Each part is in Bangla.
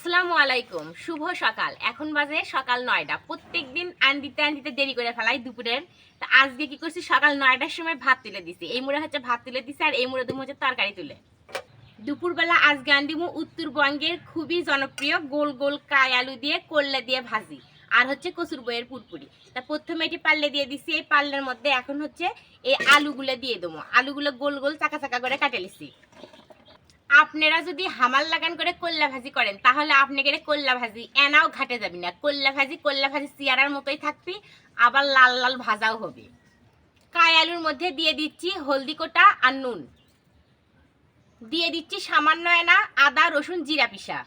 আসসালামু আলাইকুম, শুভ সকাল। এখন বাজে সকাল নয়টা। প্রত্যেক দিন আন্দিতে আন্দিতে দেরি করে ফেলাই দুপুরের। তা আজকে কি করছি? সকাল নয়টার সময় ভাত তুলে দিছি। এই মুড়ে হচ্ছে ভাত তুলে দিছি আর এই মুড়ে তুমি হচ্ছে তরকারি তুলে। দুপুরবেলা আজকে আন্দিমু উত্তরবঙ্গের খুবই জনপ্রিয় গোল গোল কাই আলু দিয়ে করলা দিয়ে ভাজি আর হচ্ছে কচুর বইয়ের পুরপুরি। তা প্রথমে এটি পাল্লে দিয়ে দিছি। এই পাল্লের মধ্যে এখন হচ্ছে এই আলুগুলো দিয়ে দেবো। আলুগুলো গোল গোল চাকা চাকা করে কাটে লিছি আপনারা যদি হামাল লাগান করে কল্লা ভাজি করেন, তাহলে আপনাকে কল্লা ভাজি এনাও ঘাটে যাবি না। কল্লা ভাজি কল্লা ভাজি সিয়ারার মতোই থাকবি, আবার লাল লাল ভাজাও হবে। কাই আলুর মধ্যে দিয়ে দিচ্ছি হলদি কোটা আর নুন। দিয়ে দিচ্ছি সামান্য এনা আদা, রসুন, জিরা পিসা।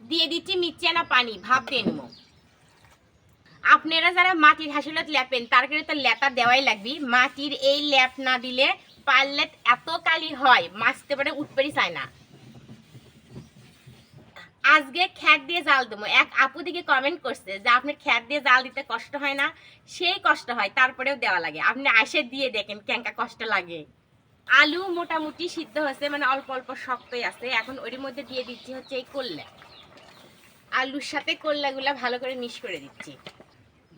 দিয়ে দিচ্ছি মির্চি আনা পানি, ভাপ দিয়ে আপনারা যারা মাটির হাসিলত ল্যাপেন তার করে তো ল্যাটা দেওয়াই লাগবে। মাটির এই ল্যাপ না দিলে পারলে এত কালি হয়, মাছতে পারে উঠপারি চায় না। আজকে খ্যাত দিয়ে জাল দেবো। এক আপু দিকে কমেন্ট করছে যে, আপনার খ্যাট দিয়ে জাল দিতে কষ্ট হয় না? সেই কষ্ট হয়, তারপরেও দেওয়া লাগে। আপনি আইসে দিয়ে দেখেন ক্যাঙ্কা কষ্ট লাগে। আলু মোটামুটি সিদ্ধ হয়েছে মানে অল্প অল্প শক্তই আছে। এখন ওর মধ্যে দিয়ে দিচ্ছি হচ্ছে এই করলে আলুর সাথে করলাগুলা ভালো করে মিশ করে দিচ্ছি।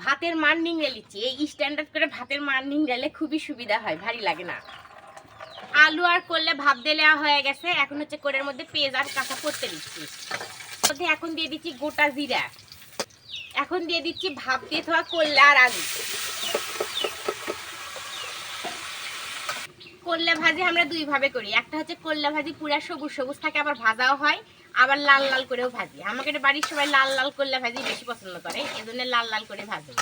ভাতের মান নিংড়ে নিচ্ছি এই স্ট্যান্ডার্ড করে ভাতের মান নিংড়ালে খুবই সুবিধা হয়, ভারী লাগে না। আলু আর করলে ভাব দিলে হয়ে গেছে, এখন হচ্ছে কোরের মধ্যে পেঁয়াজ আর কাঁচা পড়তে দিচ্ছি। মধ্যে এখন দিয়ে দিচ্ছি গোটা জিরা। এখন দিয়ে দিচ্ছি ভাব দিয়ে থাকা করলে আর আলু। করলা ভাজি আমরা দুই ভাবে করি। একটা হচ্ছে করলা ভাজি পুরা সবুজ সবুজ থাকে, আবার ভাজাও হয়, আবার লাল লাল করেও ভাজি। আমাকে বাড়ির সবাই লাল লাল করলা ভাজি বেশি পছন্দ করে, এজন্য লাল লাল করে ভাজি।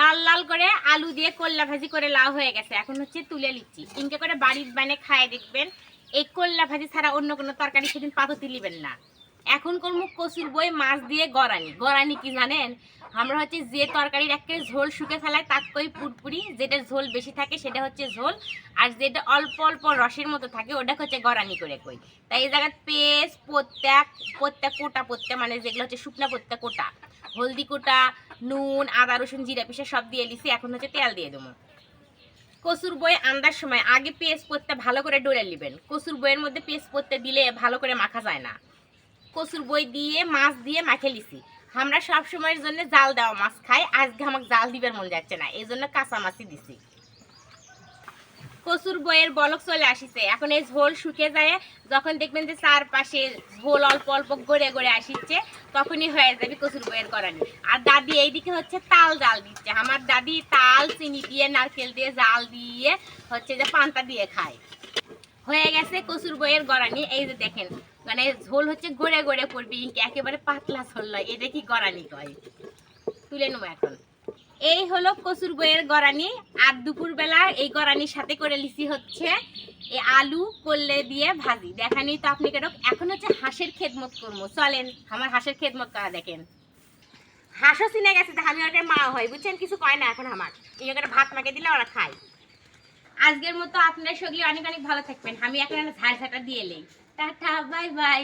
লাল লাল করে আলু দিয়ে করলা ভাজি করে লাউ হয়ে গেছে। এখন হচ্ছে তুলে নিচ্ছি। ইনকে করে বাড়ির বানে খায় দেখবেন, এই করলা ভাজি ছাড়া অন্য কোনো তরকারি সেদিন পাততি তুলিবেন না। এখন করব কচুর বই মাছ দিয়ে গড়ানি। গড়ানি কি জানেন? আমরা হচ্ছে যে তরকারির একটা ঝোল শুকে ফেলায় তাক কই পুরপুরি, যেটা ঝোল বেশি থাকে সেটা হচ্ছে ঝোল, আর যেটা অল্প অল্প রসের মতো থাকে ওটা হচ্ছে গড়ানি করে কই। তাই এই জায়গায় পেস্ট প্রত্যেক প্রত্যেক কোটা প্রত্যেক মানে যেগুলো হচ্ছে শুকনা প্রত্যেক কোটা, হলদি কোটা, নুন, আদা, রসুন, জিরা পিসা সব দিয়ে দিছি, এখন হচ্ছে তেল দিয়ে দেবো। কচুর বই আন্দার সময়, আগে পেস্ট করতে ভালো করে ডলে নেবেন। কচুর বইয়ের মধ্যে পেস্ট করতে দিলে ভালো করে মাখা যায় না। কচুর বই দিয়ে, মাছ দিয়ে মাখে লিছি। আমরা সব সময়ের জন্য জাল দেওয়া মাছ খাই, আজকে আমাকে জাল দিবার মন যাচ্ছে না এই জন্য কাঁচা মাছই দিছি। কচুর বইয়ের বলক চলে আসিছে, এখন এই ঝোল শুকে যায়, যখন দেখবেন যে চারপাশে ঝোল অল্প অল্প গড়ে গড়ে আসিচ্ছে তখনই হয়ে যাবে কচুর বইয়ের করানি। আর দাদি এইদিকে হচ্ছে তাল জাল দিচ্ছে, আমার দাদি তাল, চিনি দিয়ে, নারকেল দিয়ে জাল দিয়ে হচ্ছে যে পান্তা দিয়ে খায়। হয়ে গেছে কচুর বইয়ের গড়ানি এই যে দেখেন মানে ঝোল হচ্ছে গড়ে গড়ে পড়বি একেবারে পাতলা ঝোল নয়, এটা কি গড়ানি কয়? তুলে নেব এখন। এই হলো কচুর বইয়ের গড়ানি, আর দুপুরবেলা এই গড়ানির সাথে করে লিচি হচ্ছে এই আলু করলে দিয়ে ভাজি। দেখানি তো আপনি কেন? এখন হচ্ছে হাঁসের খেদমত করব। চলেন, আমার হাঁসের খেদমত করা দেখেন। হাঁসও চিনে গেছে আমি ওটা মা হয় বুঝছেন? কিছু কয় না এখন আমার। এই করে ভাত মাকে দিলে ওরা খায়। আজকের মতো আপনার সগলি অনেক অনেক ভালো থাকবেন। আমি এখন ঝাড় ঝাঁটা দিয়ে এলেই। Tata bye bye